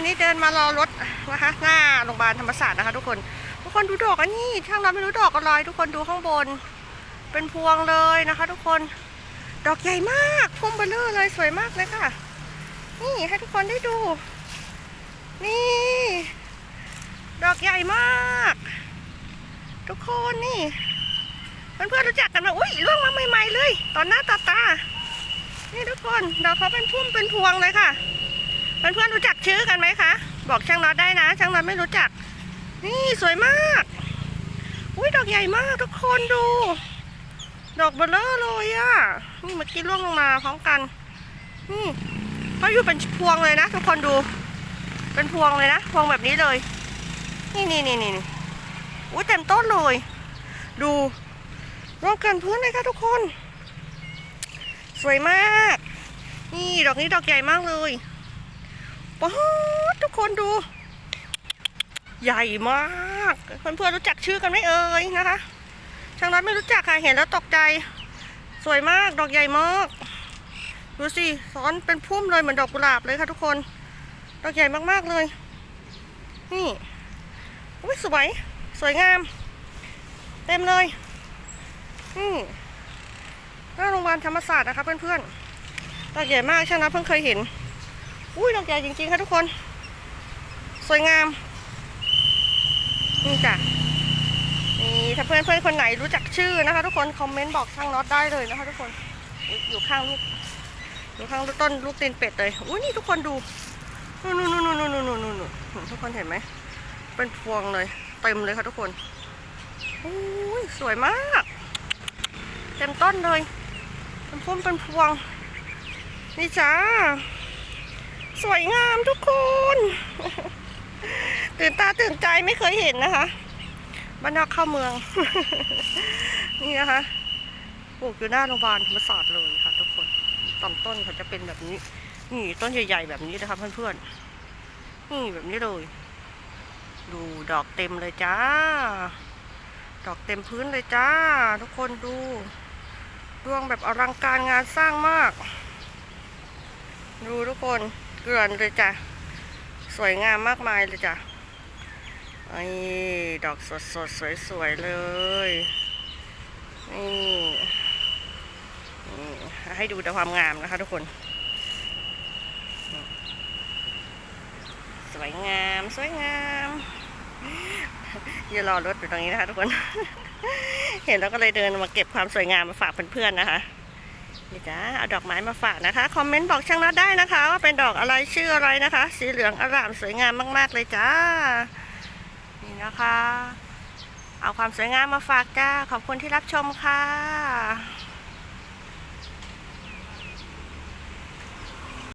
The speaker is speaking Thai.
วันนี้เดินมารอรถนะคะ หน้าโรงพยาบาลธรรมศาสตร์นะคะ ทุกคน ทุกคนดูดอกอันนี้ช่างเราไม่รู้ดอกอะไรทุกคนดูข้างบน เป็นพวงเลยนะคะ ทุกคน ดอกใหญ่มากพุ่มเบลเลอร์เลยสวยมากเลยค่ะ นี่ให้ทุกคนได้ดู นี่ ดอกใหญ่มาก ทุกคนนี่เพื่อนๆรู้จักกันไหมอุ้ยร่วงมาใหม่ๆเลย ตอนหน้าตาตา นี่ทุกคนดอกเขาเป็นพุ่มเป็นพวงเลยค่ะ เพื่อนๆรู้จักชื่อกันไหมคะ บอกช่างน็อตได้นะ ช่างน็อตไม่รู้จัก นี่สวยมาก อุ้ยดอกใหญ่มากทุกคนดู ดอกเบลเลอร์เลยอะนี่เมื่อกี้ร่วงลงมาพร้อมกันนี่เขาอยู่เป็นพวงเลยนะ ทุกคนดู เป็นพวงเลยนะ พวงแบบนี้เลย นี่นี่นี่นี่อุ้ยเต็มต้นเลย ดูร่วงเกินพื้นเลยค่ะทุกคน สวยมาก นี่ดอกนี้ดอกใหญ่มากเลย ป๊าทุกคนดู ใหญ่มากเพื่อนๆรู้จักชื่อกันไหมเอ่ยนะคะช่างน้อยไม่รู้จักค่ะเห็นแล้วตกใจ สวยมากดอกใหญ่มากดูสิซ้อนเป็นพุ่มเลยเหมือนดอกกุหลาบเลยค่ะทุกคนดอกใหญ่มากๆเลย นี่อุ้ยสวยสวยงาม เต็มเลยนี่หน้าโรงพยาบาลธรรมศาสตร์นะคะเพื่อนๆดอกใหญ่มากช่างน้อยเพิ่งเคยเห็น อุ้ยดอกใหญ่จริงๆค่ะทุกคน สวยงาม นี่จ้ะนี่ถ้าเพื่อนเพื่อนๆคนไหนรู้จักชื่อนะคะ ทุกคนคอมเมนต์บอกช่างน็อตได้เลยนะคะ ทุกคนอยอยู่ข้างลูกอยู่ข้างต้นลูกตีนเป็ดเลยอุ้ยนี่ทุกคนดูนู่นนู่นนู่นนู่นนู่นนู่นนู่นทุกคนเห็นไหมเป็นพวงเลยเต็มเลยค่ะทุกคนอุ้ยสวยมาก เต็มต้นเลยเป็นพุ่มเป็นพวง นี่จ้า สวยงามทุกคน ตื่นตาตื่นใจไม่เคยเห็นนะคะบ้านนอกเข้าเมือง นี่นะคะปลูกอยู่หน้าโรงพยาบาลธรรมศาสตร์เลยค่ะ ทุกคนลำต้นเขาจะเป็นแบบนี้ นี่ต้นใหญ่ๆแบบนี้นะคะเพื่อนๆ นี่แบบนี้เลย ดูดอกเต็มเลยจ้า ดอกเต็มพื้นเลยจ้า ทุกคนดูดวงแบบอลังการงานสร้างมาก ดูทุกคน เกลือนเลยจ้ะ สวยงามมากมายเลยจ้ะไอ้ดอกสดสดสวยสวยๆเลยนี่นี่ให้ดูแต่ความงามนะคะทุกคน สวยงามสวยงามอย่ารอรถอยู่ตรงนี้นะคะทุกคน เห็นแล้วก็เลยเดินมาเก็บความสวยงามมาฝากเพื่อนๆนะคะ นี่จ้าเอาดอกไม้มาฝากนะคะ คอมเมนต์บอกช่างนัดได้นะคะ ว่าเป็นดอกอะไรชื่ออะไรนะคะ สีเหลืองอร่ามสวยงามมาก ๆ เลยจ้า นี่นะคะ เอาความสวยงามมาฝากจ้า ขอบคุณที่รับชมค่ะ